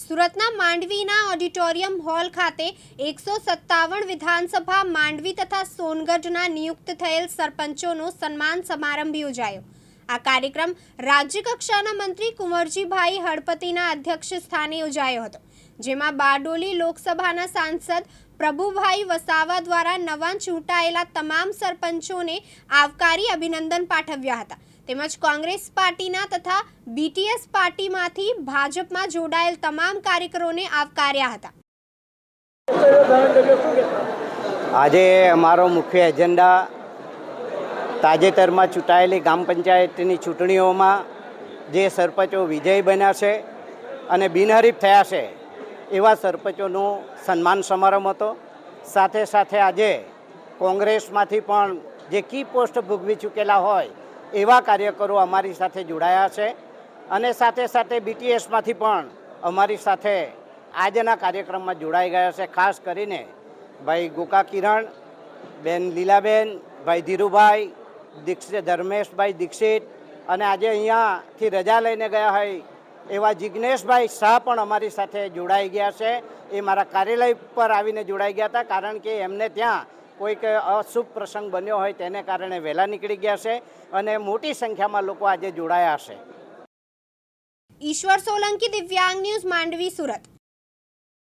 સુરતના માંડવીના auditorium hall ખાતે એકસો સત્તાવન વિધાનસભા માંડવી તથા સોનગઢના નિયુક્ત થયેલ સરપંચોનો સન્માન સમારંભ યોજાયો. આ કાર્યક્રમ રાજ્ય કક્ષાના મંત્રી કુંવરજીભાઈ હળપતિના અધ્યક્ષ સ્થાને યોજાયો હતો, જેમાં બારડોલી લોકસભાના સાંસદ પ્રભુભાઈ વસાવા દ્વારા નવા ચૂંટાયેલા તમામ સરપંચોને આવકારી અભિનંદન પાઠવ્યા હતા. તેમજ કોંગ્રેસ પાર્ટીના તથા બીટીએસ પાર્ટીમાંથી ભાજપમાં જોડાયેલ તમામ કાર્યકરોને આવકાર્યા હતા. આજે અમારો મુખ્ય એજન્ડા તાજેતરમાં ચૂંટાયેલી ગ્રામ પંચાયતની ચૂંટણીઓમાં જે સરપંચો વિજય બન્યા છે અને બિનહરીફ થયા છે એવા સરપંચોનો સન્માન સમારંભ હતો. સાથે સાથે આજે કોંગ્રેસમાંથી પણ જે કી પોસ્ટ ભોગવી ચૂકેલા હોય, એવા કાર્યકરો અમારી સાથે જોડાયા છે. અને સાથે સાથે બીટીએસમાંથી પણ અમારી સાથે આજના કાર્યક્રમમાં જોડાઈ ગયા છે. ખાસ કરીને ભાઈ ગોકા કિરણ, બેન લીલાબેન, ભાઈ ધીરુભાઈ દીક્ષિત ધર્મેશભાઈ દીક્ષિત અને આજે અહીંયાથી રજા લઈને ગયા હોય એવા જિજ્ઞેશભાઈ શાહ પણ અમારી સાથે જોડાઈ ગયા છે. એ મારા કાર્યાલય પર આવીને જોડાઈ ગયા હતા, કારણ કે એમને ત્યાં કોઈક અશુભ પ્રસંગ બન્યો હોય તેને કારણે વહેલા નીકળી ગયા છે અને મોટી સંખ્યામાં લોકો આજે જોડાયા છે. ઈશ્વર સોલંકી દિવ્યાંગ ન્યૂઝ માંડવી, સુરત.